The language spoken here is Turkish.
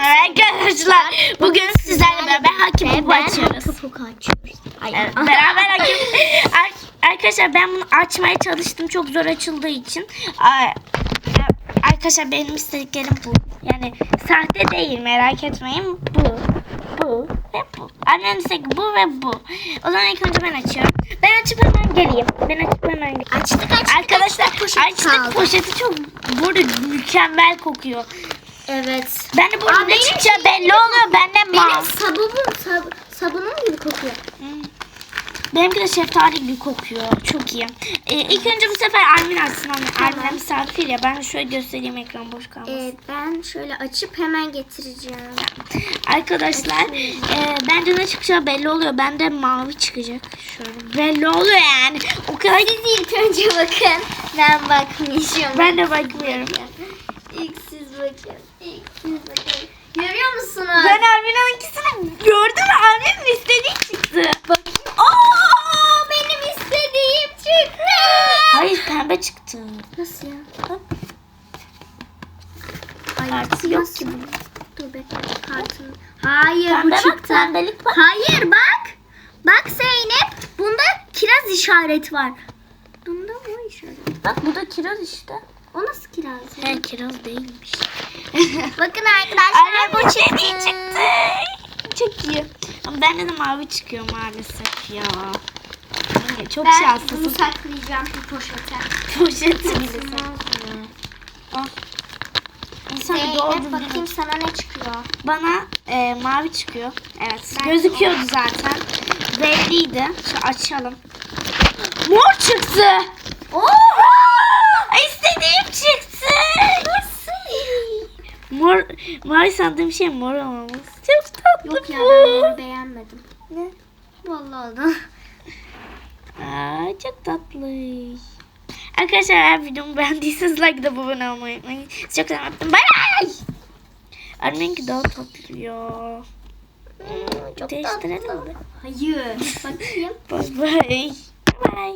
Arkadaşlar bugün sizlerle beraber hakim ben açıyoruz. Kapı açıyoruz. Evet, beraber hakim. Ar- Arkadaşlar ben bunu açmaya çalıştım çok zor açıldığı için. Arkadaşlar benim istediklerim bu. Yani sahte değil merak etmeyin. Bu, bu ve bu. Annemin istediği bu ve bu. O zaman ilk önce ben açıyorum. Ben açıp hemen geleyim. Ben açıp hemen geleyim. Açtık açtık. Arkadaşlar açtık, poşet açtık poşeti çok burada mükemmel kokuyor. Evet. Ben de burada Aa, benim şey- belli oluyor. Benden Benim mal. sabunum, sab, sabunum gibi kokuyor. Benimki de şeftali gibi kokuyor. Çok iyi. Ee, ilk önce bu sefer Armin açsın. Armin, Armin misafir ya. Ben şöyle göstereyim ekran boş kalmasın. Ee, ben şöyle açıp hemen getireceğim. Arkadaşlar e, bence ne çıkacağı belli oluyor. Bende mavi çıkacak. Şöyle belli oluyor yani. O kadar Siz ilk önce bakın. Ben bakmayacağım. ben de bakmıyorum. İlk bakın. Görüyor musunuz? Ben Armin'inkisini gördüm. Armin'in istediği çıktı. bakayım. Oo, benim istediğim çıktı. Hayır pembe çıktı. Nasıl ya? Bak. Ay, Kartı yok ki bunun. Dur bekle kartını. Hayır Pembe bu bak, çıktı. pembelik bak. Hayır bak. Bak Zeynep. Bunda kiraz işaret var. Bunda o işaret. Bak bu da kiraz işte. O nasıl kiraz? ya? He kiraz değilmiş. Bakın arkadaşlar Armin bu bu çıktı. çıktı. Çok iyi. Ama bende de mavi çıkıyor maalesef ya. Ay, Çok Ben bunu şanslısın. saklayacağım bir poşete. Poşeti bile sen. İnsan bir Zeynep doğru bakayım sana ne çıkıyor. Bana e, mavi çıkıyor. Evet. Ben- Gözüküyordu zaten. Belliydi. Şu açalım. Mor çıktı. Oo! İstediğim çıktı. Nasıl? Mor, mavi sandığım şey mor olmamız. Çok tatlı Yok ya bu. ben bunu beğenmedim. Ne? Vallahi da. Aa, çok tatlı. Arkadaşlar eğer videomu beğendiyseniz like da abone olmayı unutmayın. Çok seviyorum. Bay bay. Anneminki daha tatlı ya. Hmm, Çok Değiştirelim tatlı. mi? Hayır. Bakayım. Bay bay. Bay.